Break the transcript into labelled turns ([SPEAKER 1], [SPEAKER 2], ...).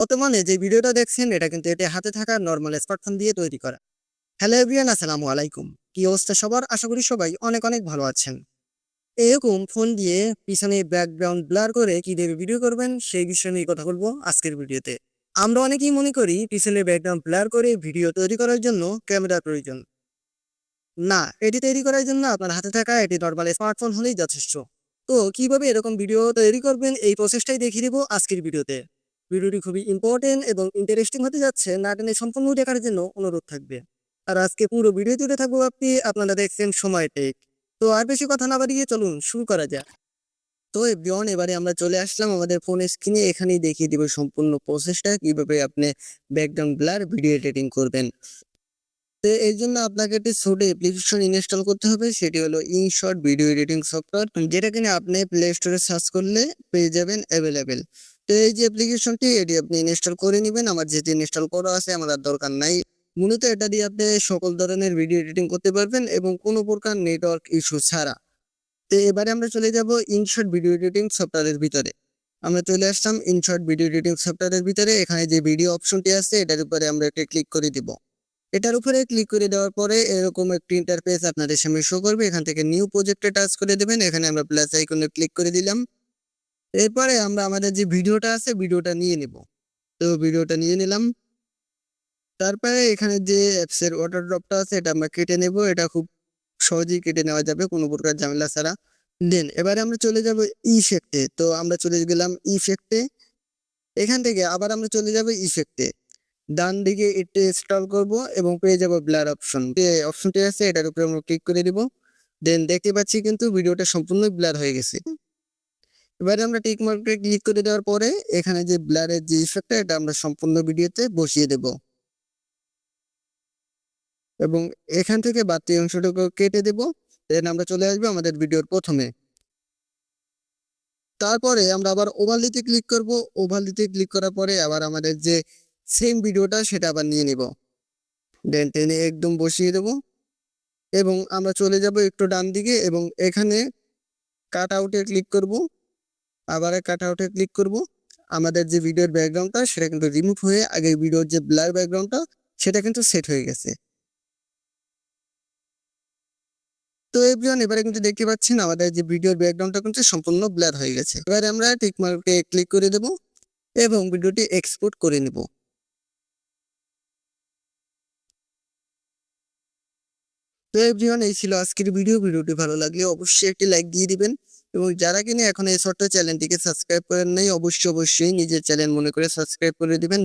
[SPEAKER 1] বর্তমানে যে ভিডিওটা দেখছেন, এটা কিন্তু এটা হাতে থাকা নর্মাল স্মার্টফোন দিয়ে তৈরি করা। হ্যালো এভরিয়ান আসসালামু আলাইকুম। কি অবস্থা সবার? আশা করি সবাই অনেক অনেক ভালো আছেন। এরকম ফোন দিয়ে পিছনে ব্যাকগ্রাউন্ড ব্লার করে কি দেবে ভিডিও করবেন, সেই বিষয় নিয়ে কথা বলব আজকের ভিডিওতে। আমরা অনেকেই মনে করি পিছনে ব্যাকগ্রাউন্ড ব্লার করে ভিডিও তৈরি করার জন্য ক্যামেরার প্রয়োজন। না, এটি তৈরি করার জন্য আপনার হাতে থাকা এটি নর্মাল স্মার্টফোন হলেই যথেষ্ট। তো কীভাবে এরকম ভিডিও তৈরি করবেন, এই প্রসেসটাই দেখিয়ে দেবো আজকের ভিডিওতে। ভিডিওটি খুবই ইম্পর্টেন্ট এবং ইন্টারেস্টিং হতে যাচ্ছে। না সম্পূর্ণ দেখার জন্য অনুরোধ থাকবে। আর আজকে পুরো ভিডিও জুড়ে থাকব আপনি, আপনারা দেখছেন সময় টেক। তো আর বেশি কথা না বাড়িয়ে চলুন শুরু করা যাক। তো এভরিওয়ান এবারে আমরা চলে আসলাম আমাদের ফোনের স্ক্রিনে এখানেই দেখিয়ে দিব সম্পূর্ণ প্রসেসটা কীভাবে আপনি ব্যাকগ্রাউন্ড ব্লার ভিডিও এডিটিং করবেন। তো এই জন্য আপনাকে একটি ছোট অ্যাপ্লিকেশন ইনস্টল করতে হবে। সেটি হলো ইনশর্ট ভিডিও এডিটিং সফটওয়্যার যেটা কিনা আপনি প্লে স্টোরে সার্চ করলে পেয়ে যাবেন অ্যাভেলেবেল তো এই যে অ্যাপ্লিকেশনটি এটি আপনি ইনস্টল করে নেবেন। আমার যেটি ইনস্টল করা আছে, আমার আর দরকার নাই। মূলত এটা দিয়ে আপনি সকল ধরনের ভিডিও এডিটিং করতে পারবেন এবং কোনো প্রকার নেটওয়ার্ক ইস্যু ছাড়া। তো এবারে আমরা চলে যাব ইনশর্ট ভিডিও এডিটিং সফটওয়্যারের ভিতরে। আমরা চলে আসলাম ইনশর্ট ভিডিও এডিটিং সফটওয়্যারের ভিতরে। এখানে যে ভিডিও অপশনটি আছে, এটার উপরে আমরা একটা ক্লিক করে দিব। এটার উপরে ক্লিক করে দেওয়ার পরে এরকম একটি ইন্টারফেস আপনাদের সামনে শো করবে। এখান থেকে নিউ প্রজেক্টে টাচ করে দেবেন। এখানে আমরা প্লাস আইকনে ক্লিক করে দিলাম। এরপরে আমরা আমাদের যে ভিডিওটা আছে, ভিডিওটা নিয়ে নিব। তো ভিডিওটা নিয়ে নিলাম। তারপরে এখানে যে অ্যাপসের ওয়াটার ড্রপটা আছে, এটা আমরা কেটে নেব। এটা খুব সহজেই কেটে নেওয়া যাবে, কোনো প্রকার ঝামেলা ছাড়া। দেন এবারে আমরা চলে যাব ইফেক্টে তো আমরা চলে গেলাম ইফেক্টে এখান থেকে আবার আমরা চলে যাব ইফেক্টে ডান দিকে একটু ইনস্টল করব এবং পেয়ে যাব ব্লার অপশন যে অপশনটি আছে, এটার উপরে আমরা ক্লিক করে দিব। দেন দেখতে পাচ্ছি কিন্তু ভিডিওটা সম্পূর্ণ ব্লার হয়ে গেছে। এবারে আমরা টিক মার্কে ক্লিক করে দেওয়ার পরে এখানে যে ব্লারের যে ইফেক্টটা এটা আমরা সম্পূর্ণ ভিডিওতে বসিয়ে দেব। এবং এখান থেকে বাড়তি অংশটুকু কেটে দেব। দেন আমরা চলে আসব আমাদের ভিডিওর প্রথমে। তারপরে আমরা আবার ওভারলিতে ক্লিক করব। ওভারলিতে ক্লিক করার পরে আবার আমাদের যে সেম ভিডিওটা, সেটা আবার নিয়ে নিব। দেন টেনে একদম বসিয়ে দেব। এবং আমরা চলে যাব একটু ডান দিকে এবং এখানে কাট আউটে ক্লিক করব। আবার কাট আউটে ক্লিক করব। আমাদের যে ভিডিওর ব্যাকগ্রাউন্ডটা সেটা কিন্তু রিমুভ হয়ে আগে ভিডিওর যে ব্লার ব্যাকগ্রাউন্ডটা সেটা কিন্তু সেট হয়ে গেছে। তো এভরিওয়ান এবারে কিন্তু দেখতে পাচ্ছেন আমাদের যে ভিডিওর ব্যাকগ্রাউন্ডটা কিন্তু সম্পূর্ণ ব্লার হয়ে গেছে। এবারে আমরা টিক মার্কে ক্লিক করে দেব এবং ভিডিওটি এক্সপোর্ট করে নেব। তো এভরিওয়ান এই ছিল আজকের ভিডিও ভিডিওটি ভালো লাগলে অবশ্যই একটি লাইক দিয়ে দিবেন। এবং যারা কিনা এখন এই ছোট্ট চ্যানেলটিকে সাবস্ক্রাইব করেন নাই, অবশ্যই অবশ্যই নিজের চ্যানেল মনে করে সাবস্ক্রাইব করে দিবেন।